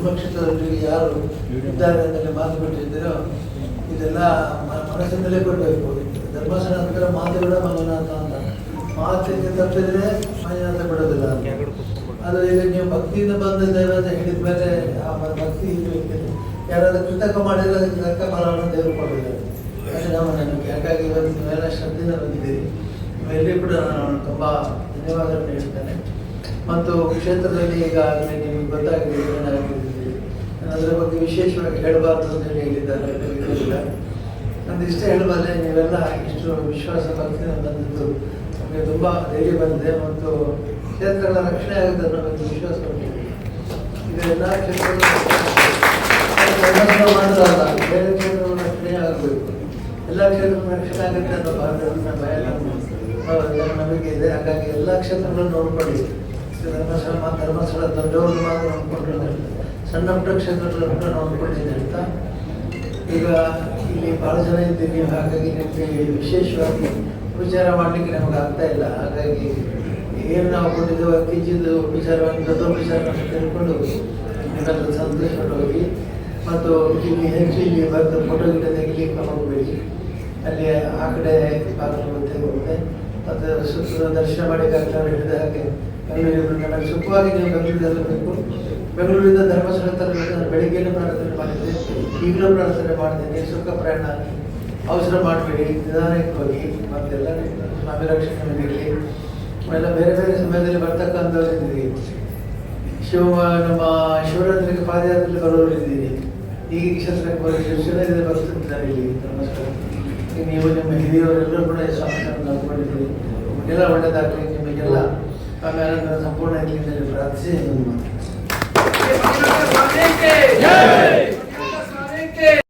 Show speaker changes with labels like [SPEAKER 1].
[SPEAKER 1] ಧರ್ಮಕ್ಷೇತ್ರದಲ್ಲಿ ಯಾರು ಇದ್ದಾರೆ ಅಂತಲೇ ಮಾತು ಕೊಟ್ಟಿದ್ದೀರೋ, ಇದೆಲ್ಲ ಮನಸ್ಸಿನಲ್ಲೇ ಕೊಡಬೇಕು. ಧರ್ಮಸ್ಥಳ ನಂತರ ಮಾತುಗಳ ಮಂಜುನಾಥ ಅಂತ. ಮಾತಿಗೆ ತಪ್ಪಿದ್ರೆ ಅಂತ. ಆದರೆ ಈಗ ನೀವು ಭಕ್ತಿಯಿಂದ ಬಂದಿದ್ದೇವೆ ಅಂತ ಹೇಳಿದ ಮೇಲೆ ಆ ಭಕ್ತಿ ಇರ್ಬೇಕಿದೆ. ಯಾರಾದ್ರೂ ಕೃತಕ ಮಾಡಿದ್ರೆ ಅದಕ್ಕೆ ತಕ್ಕ ಫಲವನ್ನು ದೇವರು ಕೊಡಿದ್ದಾರೆ ಅದು ನಮ್ಮ ನಂಬಿಕೆ ಹಾಗಾಗಿ ಇವತ್ತು ನೀವೆಲ್ಲ ಶ್ರದ್ಧೆಯಿಂದ ಬಂದಿದ್ದೀರಿ. ನಿಮ್ಮೆಲ್ಲರಿಗೂ ಕೂಡ ನಾನು ತುಂಬ ಧನ್ಯವಾದಗಳನ್ನು ಹೇಳ್ತೇನೆ. ಮತ್ತು ಕ್ಷೇತ್ರದಲ್ಲಿ ಈಗಾಗಲೇ ನಿಮಗೆ ಗೊತ್ತಾಗಿದೆ ಅದರ ಬಗ್ಗೆ ವಿಶೇಷವಾಗಿ ಹೇಳಬಾರ್ದು ಅಂತ ಹೇಳಿ ಹೇಳಿದ್ದಾರೆ ನಂದು ಇಷ್ಟ ಹೇಳಬಲ್ಲೆ, ನೀವೆಲ್ಲ ಇಷ್ಟು ವಿಶ್ವಾಸ ಭಕ್ತಿಯಿಂದ ಬಂದಿದ್ದು ನಮಗೆ ತುಂಬ ಧೈರ್ಯ ಬಂದಿದೆ ಮತ್ತು ಕ್ಷೇತ್ರಗಳ ರಕ್ಷಣೆ ಆಗುತ್ತೆ ಅನ್ನೋ ವಿಶ್ವಾಸ ಇದೆಲ್ಲ ಎಲ್ಲ ಕ್ಷೇತ್ರಗಳು ಬೇರೆ ರಕ್ಷಣೆ ಆಗಬೇಕು. ಎಲ್ಲ ಕ್ಷೇತ್ರಗಳು ರಕ್ಷಣೆ ಆಗುತ್ತೆ ಅನ್ನೋ ನಮ್ಮ ನಂಬಿಕೆ ಇದೆ. ಹಾಗಾಗಿ ಎಲ್ಲ ಕ್ಷೇತ್ರಗಳನ್ನು ನೋಡ್ಕೊಳ್ಳಿ. ಧರ್ಮಸ್ಥಳ ಧರ್ಮಸ್ಥಳ ದೊಡ್ಡವ್ರದ್ದು ಮಾತ್ರ ನೋಡ್ಕೊಂಡ್ರೆ ಸಣ್ಣ ಪುಟ್ಟ ಕ್ಷೇತ್ರಗಳನ್ನು ಕೂಡ ನೋಡ್ಕೊಂಡಿದ್ದೆ ಅಂತ. ಈಗ ಇಲ್ಲಿ ಭಾಳ ಜನ ಇದ್ದೀವಿ ಹಾಗಾಗಿ ನಿಮಗೆ ವಿಶೇಷವಾಗಿ ಉಪಚಾರ ಮಾಡಲಿಕ್ಕೆ ನಮ್ಗೆ ಆಗ್ತಾ ಇಲ್ಲ. ಹಾಗಾಗಿ ಏನು ನಾವು ಕೊಟ್ಟಿದ್ದೇವೆ ಕಿಂಚಿತ್ ಉಪಚಾರವನ್ನು ದೊಡ್ಡ ಉಪಚಾರವನ್ನು ತಿಳ್ಕೊಂಡು ನಿಮ್ಮೆಲ್ಲ ಸಂತೋಷ ಹೋಗಿ. ಮತ್ತು ಇಲ್ಲಿ ಹೆಚ್ಚು ಇಲ್ಲಿ ಬಂದು ಫೋಟೋ ಗಿಡ ತೆಗಿಲಿಕ್ಕೆ ಹೋಗಬೇಡಿ ಅಲ್ಲಿ ಆ ಕಡೆ ಬಾಗಿಲು ಗೊತ್ತೇ ಹೋಗುತ್ತೆ. ಮತ್ತು ದರ್ಶನ ಮಾಡಿ ಡಾಕ್ಟರ್ ಹೇಳಿದ ಹಾಗೆ ಬೆಂಗಳೂರಿಗೆ ಸುಖವಾಗಿ ನೀವು ಬೆಂಗಳೂರಿಗೆ ಬೇಕು ಬೆಂಗಳೂರಿಂದ ಧರ್ಮಸ್ಥಳ ತರಬೇಕು ನಾನು ಬೆಳಿಗ್ಗೆನೂ ಪ್ರಾರ್ಥನೆ ಮಾಡಿದ್ದೆ. ಈಗಲೂ ಪ್ರಾರ್ಥನೆ ಮಾಡಿದ್ದೇನೆ ಸುಖ ಪ್ರಯಾಣ ಅವಸರ ಮಾಡಬೇಡಿ. ನಿಧಾನಕ್ಕೆ ಹೋಗಿ ಮತ್ತೆಲ್ಲ ಸ್ವಾಮಿ ರಕ್ಷಣೆ ನೀಡಲಿ ಎಲ್ಲ ಬೇರೆ ಬೇರೆ ಸಮಯದಲ್ಲಿ ಬರ್ತಕ್ಕಂಥವ್ರಿದ್ದೀರಿ. ಶಿವ ನಮ್ಮ ಶಿವರಾತ್ರಿಗೆ ಪಾದಯಾತ್ರೆಯಲ್ಲಿ ಬರೋರು ಇದ್ದೀರಿ ಈಗ ಕ್ಷೇತ್ರಕ್ಕೆ ಬರೋ ಶಿವಸೇನೆ ಬರ್ತಿದ್ದಾರೆ ಇಲ್ಲಿ ಧರ್ಮಸ್ಥಳ ನೀವು ನಿಮ್ಮ ಹಿರಿಯವರೆಲ್ಲರೂ ಕೂಡ ಯಶಸ್ಸನ್ನು ನಂಬಿಕೊಂಡಿದ್ದೀರಿ ನಿಮಗೆಲ್ಲ ಒಳ್ಳೆಯದಾಗಲಿ ನಿಮಗೆಲ್ಲ ಆಮೇಲೆ ಸಂಪೂರ್ಣ ಇರಲಿ ಪ್ರಾರ್ಥಿಸಿ